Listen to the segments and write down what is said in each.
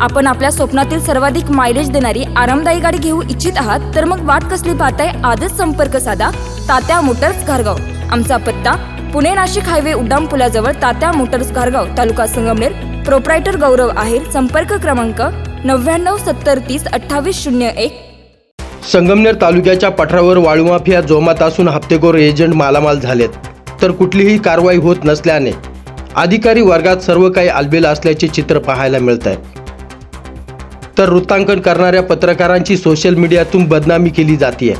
आपण आपल्या स्वप्नातील सर्वाधिक मायलेज देणारी आरामदायी गाडी घेऊ इच्छित आहात तर मग वाट कसली पाहताय? आजच संपर्क साधा. तात्या मोटर्स घारगाव. आमचा पत्ता पुणे नाशिक हायवे उड्डाण पुलाजवळ तात्या मोटर्स घारगाव तालुका संगमनेर. प्रोप्रायटर गौरव आहेर संपर्क क्रमांक नव्याण्णव सत्तर तीस अठ्ठावीस शून्य एक. संगमनेर तालुक्याच्या पठारावर वाळूमाफिया जोमात असून हप्तेखोर एजंट मालामाल झालेत. तर कुठलीही कारवाई होत नसल्याने अधिकारी वर्गात सर्व काही आलबेल असल्याचे चित्र पाहायला मिळत आहे तर वृत्तांकन करणाऱ्या पत्रकारांची सोशल मीडियातून बदनामी केली जाते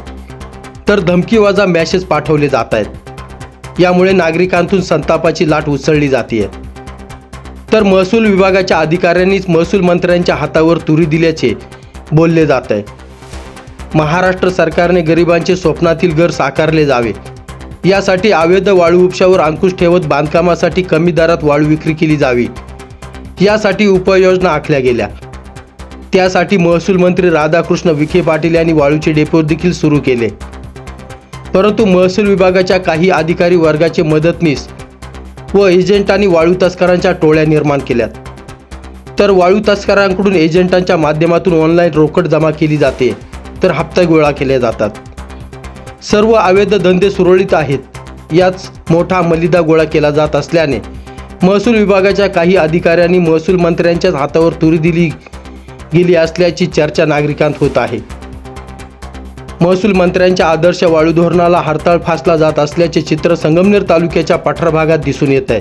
तर धमकीवाजा मॅसेज पाठवले जात आहेत यामुळे नागरिकांतून संतापाची लाट उसळली जाते तर महसूल विभागाच्या अधिकाऱ्यांनीच महसूल मंत्र्यांच्या हातावर तुरी दिल्याचे बोलले जात आहे महाराष्ट्र सरकारने गरिबांचे स्वप्नातील घर साकारले जावे. यासाठी अवैध वाळू उपशावर अंकुश ठेवत बांधकामासाठी कमी दरात वाळू विक्री केली जावी. यासाठी उपाययोजना आखल्या गेल्या. त्यासाठी महसूल मंत्री राधाकृष्ण विखे पाटील यांनी वाळूचे डेपो देखील सुरू केले. परंतु महसूल विभागाच्या काही अधिकारी वर्गाचे मदतनीस व एजंटांनी वाळू तस्करांच्या टोळ्या निर्माण केल्यात. तर वाळू तस्करांकडून एजंटांच्या माध्यमातून ऑनलाईन रोकड जमा केली जाते तर हप्ता गोळा केले जातात. सर्व अवैध धंदे सुरळीत आहेत याच मोठा मलिदा गोळा केला जात असल्याने महसूल विभागाच्या काही अधिकाऱ्यांनी महसूल मंत्र्यांच्याच हातावर तुरी दिली गेली असल्याची चर्चा नागरिकांत होत आहे. महसूल मंत्र्यांच्या आदर्श वाळू धोरणाला हरताळ फासला जात असल्याचे चित्र संगमनेर तालुक्याच्या पठार भागात दिसून येत आहे.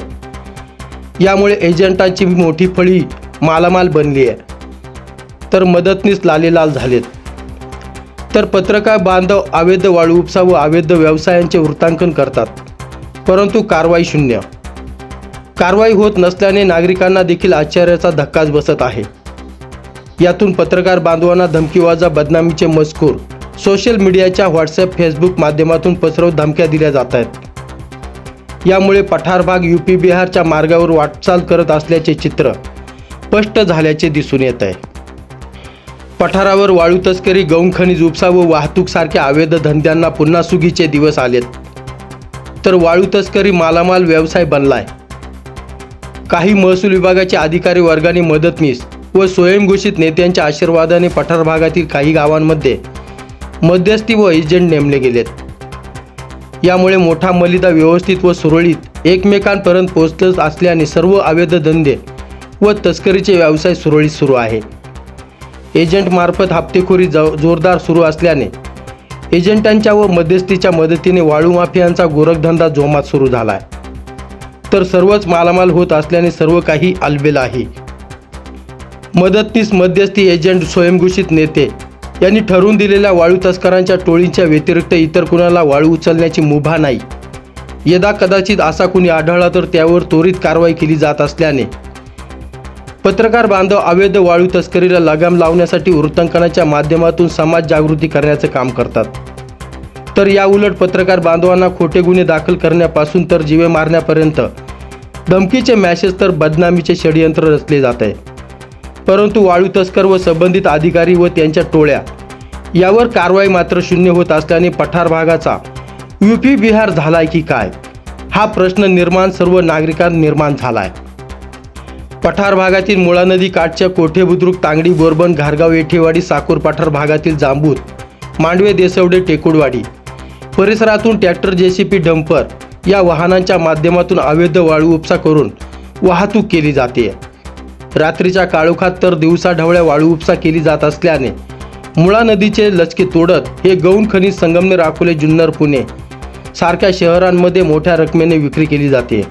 यामुळे एजंटांची मोठी फळी मालामाल बनली आहे. तर मदतनीस लालेलाल झालेत. तर पत्रकार बांधव अवैध वाळू उपसा व अवैध व्यवसायांचे वृत्तांकन करतात. परंतु कारवाई शून्य. कारवाई होत नसल्याने नागरिकांना देखील आश्चर्याचा धक्काच बसत आहे. यातून पत्रकार बांधवांना धमकीवाजा बदनामीचे मजकूर. सोशल मीडियाच्या व्हॉट्सअप फेसबुक माध्यमातून पसरवत धमक्या दिल्या जात आहेत. यामुळे पठार भाग युपी बिहारच्या मार्गावर वाटचाल करत असल्याचे चित्र स्पष्ट झाल्याचे दिसून येत आहे. पठारावर वाळू तस्करी गौण खनिज उपसा व वाहतूक सारख्या अवैध धंद्यांना पुन्हा सुगीचे दिवस आलेत. तर वाळू तस्करी मालामाल व्यवसाय बनलाय. काही महसूल विभागाचे अधिकारी वर्गाने मदतनीस व स्वयंघोषित नेत्यांच्या आशीर्वादाने पठार भागातील काही गावांमध्ये मध्यस्थी व एजंट नेमले गेलेत. यामुळे मोठा मलिदा व्यवस्थित व सुरळीत एकमेकांपर्यंत पोहोचत असल्याने सर्व अवैध धंदे व तस्करीचे व्यवसाय सुरळीत सुरू आहे. एजंटमार्फत हप्तेखोरी जो जोरदार सुरू असल्याने एजंटांच्या व मध्यस्थीच्या मदतीने वाळू माफियांचा गोरखधंदा जोमात सुरू झाला आहे तर सर्वच मालामाल होत असल्याने सर्व काही आलबेल आहे. मदतनीस मध्यस्थी एजंट स्वयंघोषित नेते यांनी ठरवून दिलेल्या वाळू तस्करांच्या टोळींच्या व्यतिरिक्त इतर कुणाला वाळू उचलण्याची मुभा नाही. यदा कदाचित असा कुणी आढळला तर त्यावर त्वरित कारवाई केली जात असल्याने. पत्रकार बांधव अवैध वाळू तस्करीला लगाम लावण्यासाठी वृत्तांकनाच्या माध्यमातून समाज जागृती करण्याचं काम करतात. तर या उलट पत्रकार बांधवांना खोटे गुन्हे दाखल करण्यापासून तर जीवे मारण्यापर्यंत धमकीचे मॅसेज तर बदनामीचे षडयंत्र रचले जात आहे. परंतु वाळू तस्कर व संबंधित अधिकारी व त्यांच्या टोळ्या. यावर कारवाई मात्र शून्य होत असल्याने पठार भागाचा युपी बिहार झालाय की काय? हा प्रश्न निर्माण सर्व नागरिकांत निर्माण झालाय. पठार भागातील मुळा नदी काठच्या कोठे बुद्रुक तांगडी बोरबन घारगाव येठेवाडी साकूर पठार भागातील जांबूत मांडवे देसवडे टेकुडवाडी परिसरातून ट्रॅक्टर जेसीपी डंपर या वाहनांच्या माध्यमातून अवैध वाळू उपसा करून वाहतूक केली जाते. रात्रीच्या काळोखात तर दिवसा ढवळ्या वाळू उपसा केली जात असल्याने मुळा नदीचे लचके तोडत हे गौण खनिज संगमनेर अकोले जुन्नर पुणे. सारख्या शहरांमध्ये मोठ्या रकमेने विक्री केली जाते.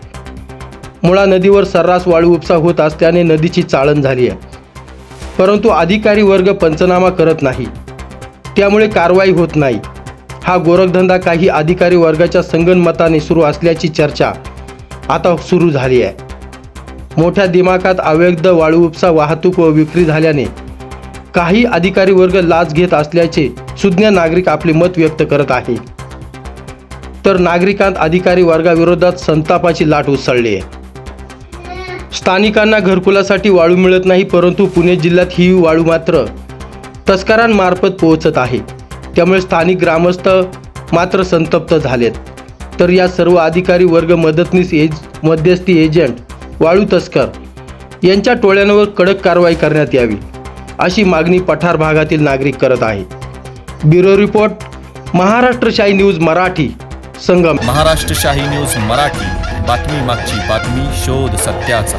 मुळा नदीवर सर्रास वाळू उपसा होत असल्याने नदीची चाळण झाली आहे. परंतु अधिकारी वर्ग पंचनामा करत नाही. त्यामुळे कारवाई होत नाही. हा गोरखधंदा काही अधिकारी वर्गाच्या संगनमताने सुरू असल्याची चर्चा आता सुरू झाली आहे. मोठ्या दिमाखात अवैध वाळू उपसा वाहतूक व विक्री झाल्याने काही अधिकारी वर्ग लाच घेत असल्याचे सुज्ञ नागरिक आपले मत व्यक्त करत आहे. तर नागरिकांत अधिकारी वर्गाविरोधात संतापाची लाट उसळली आहे. स्थानिकांना घरकुलासाठी वाळू मिळत नाही परंतु पुणे जिल्ह्यात ही वाळू मात्र तस्करांमार्फत पोहोचत आहे. त्यामुळे स्थानिक ग्रामस्थ मात्र संतप्त झालेत. तर या सर्व अधिकारी वर्ग मदतनीस एज मध्यस्थी एजंट वाळू तस्कर यांच्या टोळ्यांवर कडक कारवाई करण्यात यावी अशी मागणी पठार भागातील नागरिक करत आहे ब्युरो रिपोर्ट महाराष्ट्र शाही न्यूज मराठी संगम. महाराष्ट्र शाही न्यूज मराठी बातमी मागची बातमी शोध सत्याचा.